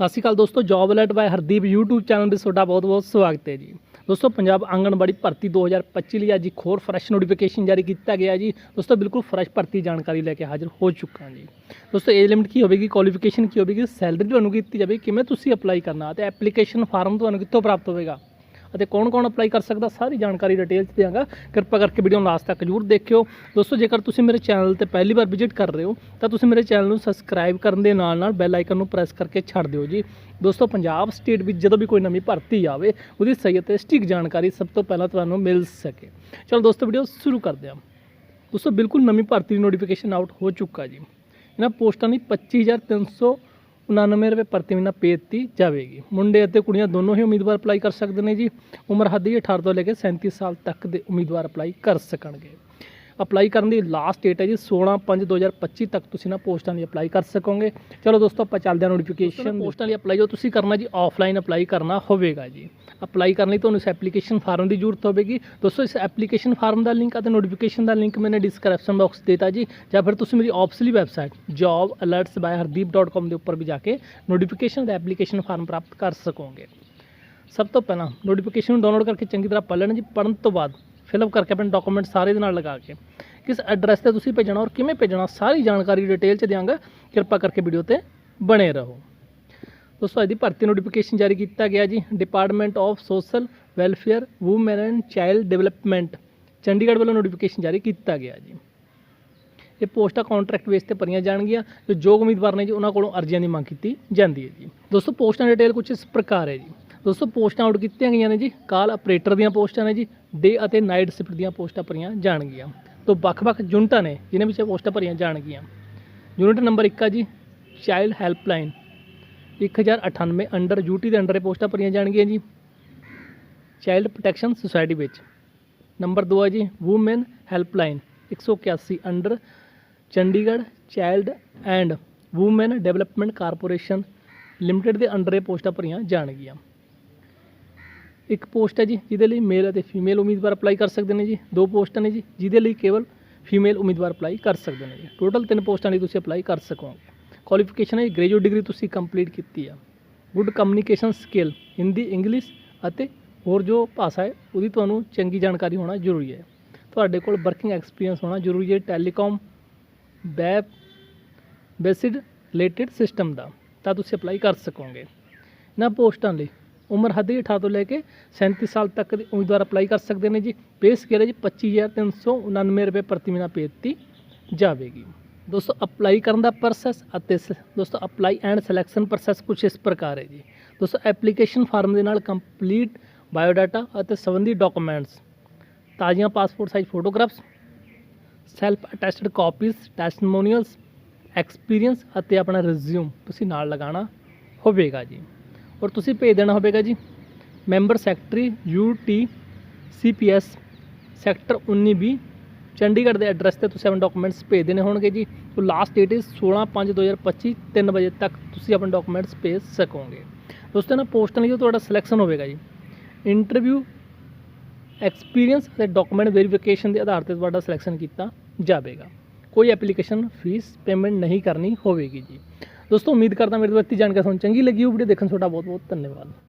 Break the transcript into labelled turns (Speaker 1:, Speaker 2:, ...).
Speaker 1: ਸਤਿ ਸ਼੍ਰੀ ਅਕਾਲ ਦੋਸਤੋ job alert ਬਾਈ ਹਰਦੀਪ YouTube ਚੈਨਲ ਤੇ ਤੁਹਾਡਾ ਬਹੁਤ-ਬਹੁਤ ਸਵਾਗਤ ਹੈ ਜੀ। ਦੋਸਤੋ, ਪੰਜਾਬ ਆਂਗਣਵਾੜੀ ਭਰਤੀ 2025 ਲਈ ਅੱਜ ਇੱਕ ਹੋਰ ਫਰੈਸ਼ ਨੋਟੀਫਿਕੇਸ਼ਨ ਜਾਰੀ ਕੀਤਾ ਗਿਆ ਜੀ। ਦੋਸਤੋ, ਬਿਲਕੁਲ ਫਰੈਸ਼ ਭਰਤੀ ਜਾਣਕਾਰੀ ਲੈ ਕੇ ਹਾਜ਼ਰ ਹੋ ਚੁੱਕਾ ਜੀ। ਦੋਸਤੋ ਏਜ ਲਿਮਿਟ ਕੀ ਹੋਵੇਗੀ ਕੁਆਲੀਫਿਕੇਸ਼ਨ ਕੀ ਹੋਵੇਗੀ ਸੈਲਰੀ ਤੁਹਾਨੂੰ ਕੀਤੀ ਜਾਵੇਗੀ, ਕਿਵੇਂ ਤੁਸੀਂ ਅਪਲਾਈ ਕਰਨਾ ਤੇ ਐਪਲੀਕੇਸ਼ਨ ਫਾਰਮ ਤੁਹਾਨੂੰ ਕਿੱਥੋਂ ਪ੍ਰਾਪਤ ਹੋਵੇਗਾ? ਅਤੇ ਕੌਣ-ਕੌਣ ਅਪਲਾਈ ਕਰ ਸਕਦਾ, ਸਾਰੀ ਜਾਣਕਾਰੀ ਡਿਟੇਲ 'ਚ ਦਿਆਂਗਾ। ਕਿਰਪਾ ਕਰਕੇ ਵੀਡੀਓ ਨੂੰ ਲਾਸਟ ਤੱਕ ਜਰੂਰ ਦੇਖਿਓ। ਦੋਸਤੋ, ਜੇਕਰ ਤੁਸੀਂ ਮੇਰੇ ਚੈਨਲ ਤੇ ਪਹਿਲੀ ਵਾਰ ਵਿਜ਼ਿਟ ਕਰ ਰਹੇ ਹੋ, ਤਾਂ ਤੁਸੀਂ ਮੇਰੇ ਚੈਨਲ ਨੂੰ ਸਬਸਕ੍ਰਾਈਬ ਕਰਨ ਦੇ ਨਾਲ ਨਾਲ ਬੈਲ ਆਈਕਨ ਨੂੰ ਪ੍ਰੈਸ ਕਰਕੇ ਛੱਡ ਦਿਓ ਜੀ। ਦੋਸਤੋ, ਪੰਜਾਬ ਸਟੇਟ ਵਿੱਚ ਜਦੋਂ ਵੀ ਕੋਈ ਨਵੀਂ ਭਰਤੀ ਆਵੇ, ਉਹਦੀ ਸਹੀ ਅਤੇ ਸਟਿਕ ਜਾਣਕਾਰੀ ਸਭ ਤੋਂ ਪਹਿਲਾਂ ਤੁਹਾਨੂੰ ਮਿਲ ਸਕੇ। ਚਲੋ ਦੋਸਤੋ ਵੀਡੀਓ ਸ਼ੁਰੂ ਕਰਦੇ ਹਾਂ। ਦੋਸਤੋ, ਬਿਲਕੁਲ ਨਵੀਂ ਭਰਤੀ ਦੀ ਨੋਟੀਫਿਕੇਸ਼ਨ ਆਊਟ ਹੋ ਚੁੱਕਾ ਜੀ। ਇਹਨਾਂ ਪੋਸਟਾਂ ਦੀ ਉਣਾਨਵੇਂ ਰੁਪਏ ਪ੍ਰਤੀ ਮਹੀਨਾ ਪੇ ਦਿੱਤੀ ਜਾਵੇਗੀ। ਮੁੰਡੇ ਅਤੇ ਕੁੜੀਆਂ ਦੋਨੋਂ ਹੀ ਉਮੀਦਵਾਰ ਅਪਲਾਈ ਕਰ ਸਕਦੇ ਨੇ ਜੀ। ਉਮਰ ਹੱਦ ਹੀ 18 ਤੋਂ ਲੈ ਕੇ 37 ਸਾਲ ਤੱਕ ਦੇ ਉਮੀਦਵਾਰ ਅਪਲਾਈ ਕਰ ਸਕਣਗੇ। ਅਪਲਾਈ ਕਰਨ ਦੀ ਲਾਸਟ ਡੇਟ ਹੈ ਜੀ 16/5/2025 ਤੱਕ ਤੁਸੀਂ ਨਾ ਪੋਸਟਾਂ ਦੀ ਅਪਲਾਈ ਕਰ ਸਕੋਗੇ। ਚਲੋ ਦੋਸਤੋ ਆਪਾਂ ਚੱਲਦੇ ਹਾਂ ਨੋਟੀਫਿਕੇਸ਼ਨ ਪੋਸਟਾਂ ਲਈ ਅਪਲਾਈ ਜੋ ਤੁਸੀਂ ਕਰਨਾ ਜੀ ਆਫਲਾਈਨ ਅਪਲਾਈ ਕਰਨਾ ਹੋਵੇਗਾ ਜੀ। ਅਪਲਾਈ ਕਰਨ ਲਈ ਤੁਹਾਨੂੰ ਇਸ ਐਪਲੀਕੇਸ਼ਨ ਫਾਰਮ ਦੀ ਜ਼ਰੂਰਤ ਹੋਵੇਗੀ। ਦੋਸਤੋ ਇਸ ਐਪਲੀਕੇਸ਼ਨ ਫਾਰਮ ਦਾ ਲਿੰਕ ਅਤੇ ਨੋਟੀਫਿਕੇਸ਼ਨ ਦਾ ਲਿੰਕ ਮੈंने ਡਿਸਕ੍ਰਿਪਸ਼ਨ ਬਾਕਸ ਦਿੱਤਾ ਜੀ। ਜਾਂ ਫਿਰ ਤੁਸੀਂ ਮੇਰੀ ਆਫਸਲੀ ਵੈਬਸਾਈਟ jobalerts.hardeep.com ਦੇ ਉੱਪਰ ਵੀ ਜਾ ਕੇ ਨੋਟੀਫਿਕੇਸ਼ਨ ਦਾ ਐਪਲੀਕੇਸ਼ਨ ਫਾਰਮ ਪ੍ਰਾਪਤ ਕਰ ਸਕੋਗੇ। ਸਭ ਤੋਂ ਪਹਿਲਾਂ ਨੋਟੀਫਿਕੇਸ਼ਨ ਨੂੰ ਡਾਊਨਲੋਡ ਕਰਕੇ ਚੰਗੀ ਤਰ੍ਹਾਂ ਪੜ੍ਹ ਲੈਣਾ ਜੀ। ਪੜ੍ਹਨ ਤੋਂ ਬਾਅਦ ਫਿਲਅਪ ਕਰਕੇ ਆਪਣੇ ਡਾਕੂਮੈਂਟ ਸਾਰੇ ਦੇ ਨਾਲ ਲਗਾ ਕੇ ਕਿਸ ਐਡਰੈਸ ਤੇ ਤੁਸੀਂ ਭੇਜਣਾ ਔਰ ਕਿਵੇਂ ਭੇਜਣਾ, ਸਾਰੀ ਜਾਣਕਾਰੀ ਡਿਟੇਲ ਚ ਦਿਆਂਗਾ। ਕਿਰਪਾ ਕਰਕੇ ਵੀਡੀਓ ਤੇ ਬਣੇ ਰਹੋ। ਦੋਸਤੋ ਇਹਦੀ ਭਰਤੀ ਨੋਟੀਫਿਕੇਸ਼ਨ ਜਾਰੀ ਕੀਤਾ ਗਿਆ ਜੀ। Department of social welfare woman and child development Chandigarh ਵੱਲੋਂ ਨੋਟੀਫਿਕੇਸ਼ਨ ਜਾਰੀ ਕੀਤਾ ਗਿਆ ਜੀ। ਇਹ ਪੋਸਟਾਂ ਕੰਟਰੈਕਟ ਬੇਸ ਤੇ ਭਰੀਆਂ ਜਾਣਗੀਆਂ। ਜੋ ਯੋਗ ਉਮੀਦਵਾਰ ਨੇ ਜੀ, ਉਹਨਾਂ ਕੋਲੋਂ ਅਰਜ਼ੀਆਂ ਦੀ ਮੰਗ ਕੀਤੀ ਜਾਂਦੀ ਹੈ ਜੀ। ਦੋਸਤੋ, ਪੋਸਟਾਂ ਡਿਟੇਲ ਕੁਝ ਇਸ ਪ੍ਰਕਾਰ ਹੈ ਜੀ। ਦੋਸਤੋ, ਪੋਸਟਾਂ ਆਊਟ ਕੀਤੀਆਂ ਗਈਆਂ ਨੇ ਜੀ। ਕਾਲ ਆਪਰੇਟਰ ਦੀਆਂ ਪੋਸਟਾਂ ਨੇ ਜੀ। ਡੇ ਅਤੇ ਨਾਈਟ ਸ਼ਿਫਟ ਦੀਆਂ ਪੋਸਟਾਂ ਭਰੀਆਂ ਜਾਣਗੀਆਂ। ਤੋਂ ਵੱਖ-ਵੱਖ ਯੂਨਿਟਾਂ ਨੇ ਜਿਨ੍ਹਾਂ ਵਿੱਚ ਇਹ ਪੋਸਟਾਂ ਭਰੀਆਂ ਜਾਣਗੀਆਂ। ਯੂਨਿਟ ਨੰਬਰ 1 ਆ ਜੀ ਚਾਈਲਡ ਹੈਲਪਲਾਈਨ 1098 ਅੰਡਰ ਯੂਟੀ ਦੇ ਅੰਡਰ ਇਹ ਪੋਸਟਾਂ ਭਰੀਆਂ ਜਾਣਗੀਆਂ ਜੀ। ਚਾਈਲਡ ਪ੍ਰੋਟੈਕਸ਼ਨ ਸੁਸਾਇਟੀ ਵਿੱਚ। ਨੰਬਰ 2 ਆ ਜੀ woman helpline 181 under Chandigarh child and woman development corporation limited ਦੇ ਅੰਡਰ ਇਹ ਪੋਸਟਾਂ ਭਰੀਆਂ ਜਾਣਗੀਆਂ। ਇੱਕ ਪੋਸਟ ਹੈ ਜੀ, ਜਿਹਦੇ ਲਈ ਮੇਲ ਅਤੇ ਫੀਮੇਲ ਉਮੀਦਵਾਰ ਅਪਲਾਈ ਕਰ ਸਕਦੇ ਨੇ ਜੀ। ਦੋ ਪੋਸਟਾਂ ਨੇ ਜੀ, ਜਿਹਦੇ ਲਈ ਕੇਵਲ ਫੀਮੇਲ ਉਮੀਦਵਾਰ ਅਪਲਾਈ ਕਰ ਸਕਦੇ ਨੇ ਜੀ। ਟੋਟਲ ਤਿੰਨ ਪੋਸਟਾਂ ਲਈ ਤੁਸੀਂ ਅਪਲਾਈ ਕਰ ਸਕੋਗੇ। ਕੁਆਲੀਫਿਕੇਸ਼ਨ ਹੈ ਗ੍ਰੈਜੂਏਟ ਡਿਗਰੀ ਤੁਸੀਂ ਕੰਪਲੀਟ ਕੀਤੀ ਆ। Good communication skill Hindi English ਅਤੇ ਹੋਰ ਜੋ ਭਾਸ਼ਾ ਹੈ, ਉਹਦੀ ਤੁਹਾਨੂੰ ਚੰਗੀ ਜਾਣਕਾਰੀ ਹੋਣਾ ਜ਼ਰੂਰੀ ਹੈ। ਤੁਹਾਡੇ ਕੋਲ ਵਰਕਿੰਗ ਐਕਸਪੀਰੀਅੰਸ ਹੋਣਾ ਜ਼ਰੂਰੀ ਹੈ telecom, web based related system ਦਾ, ਤਾਂ ਤੁਸੀਂ ਅਪਲਾਈ ਕਰ ਸਕੋਗੇ। ਇਹਨਾਂ ਪੋਸਟਾਂ ਲਈ ਉਮਰ ਹੱਦ ਹੀ 18 ਤੋਂ ਲੈ ਕੇ 37 ਸਾਲ ਤੱਕ ਦੇ ਉਮੀਦਵਾਰ ਅਪਲਾਈ ਕਰ ਸਕਦੇ ਨੇ ਜੀ। ਪੇ ਸਕੇਲ ਹੈ ਜੀ 25399 ਰੁਪਏ ਪ੍ਰਤੀ ਮਹੀਨਾ ਪੇ ਦਿੱਤੀ ਜਾਵੇਗੀ। ਦੋਸਤੋ, ਅਪਲਾਈ ਕਰਨ ਦਾ ਪ੍ਰੋਸੈਸ ਅਤੇ ਸ- ਦੋਸਤੋ ਅਪਲਾਈ ਐਂਡ ਸਿਲੈਕਸ਼ਨ ਪ੍ਰੋਸੈਸ ਕੁਝ ਇਸ ਪ੍ਰਕਾਰ ਹੈ ਜੀ। ਦੋਸਤੋ ਐਪਲੀਕੇਸ਼ਨ ਫਾਰਮ ਦੇ ਨਾਲ ਕੰਪਲੀਟ ਬਾਇਓਡਾਟਾ ਅਤੇ ਸੰਬੰਧੀ ਡਾਕੂਮੈਂਟਸ ਤਾਜ਼ੀਆਂ passport size photographs self attested copies testimonials experience ਅਤੇ ਆਪਣਾ ਰਿਜ਼ਿਊਮ ਤੁਸੀਂ ਨਾਲ ਲਗਾਉਣਾ ਹੋਵੇਗਾ ਜੀ। ਔਰ ਤੁਸੀਂ ਭੇਜ ਦੇਣਾ ਹੋਵੇਗਾ ਜੀ। Member secretary UT CPS sector 19B Chandigarh ਦੇ ਐਡਰੈਸ ਤੇ ਤੁਸੀਂ ਆਪਣੇ ਡਾਕੂਮੈਂਟਸ ਭੇਜ ਦੇਣੇ ਹੋਣਗੇ ਜੀ। ਤੋਂ ਲਾਸਟ ਡੇਟ ਇਜ਼ 16/5/2025 3 ਵਜੇ ਤੱਕ ਤੁਸੀਂ ਆਪਣੇ ਡਾਕੂਮੈਂਟਸ ਭੇਜ ਸਕੋਗੇ। ਦੋਸਤੋ, ਨਾ ਪੋਸਟਾਂ ਲਈ ਜੋ ਤੁਹਾਡਾ ਸਿਲੈਕਸ਼ਨ ਹੋਵੇਗਾ ਜੀ ਇੰਟਰਵਿਊ ਐਕਸਪੀਰੀਅੰਸ ਅਤੇ ਡਾਕੂਮੈਂਟ ਵੈਰੀਫਿਕੇਸ਼ਨ ਦੇ ਆਧਾਰ ਤੇ ਤੁਹਾਡਾ ਸਿਲੈਕਸ਼ਨ ਕੀਤਾ ਜਾਵੇਗਾ। ਕੋਈ ਐਪਲੀਕੇਸ਼ਨ ਫੀਸ ਪੇਮੈਂਟ ਨਹੀਂ ਕਰਨੀ ਹੋਵੇਗੀ ਜੀ। ਦੋਸਤੋ, ਉਮੀਦ ਕਰਦਾ ਮੇਰੇ ਤੋਂ ਇੱਤੀ ਜਾਣਕਾਰੀ ਤੁਹਾਨੂੰ ਚੰਗੀ ਲੱਗੀ ਹੋ ਵੀਡੀਓ ਦੇਖਣ। ਤੁਹਾਡਾ ਬਹੁਤ ਬਹੁਤ ਧੰਨਵਾਦ।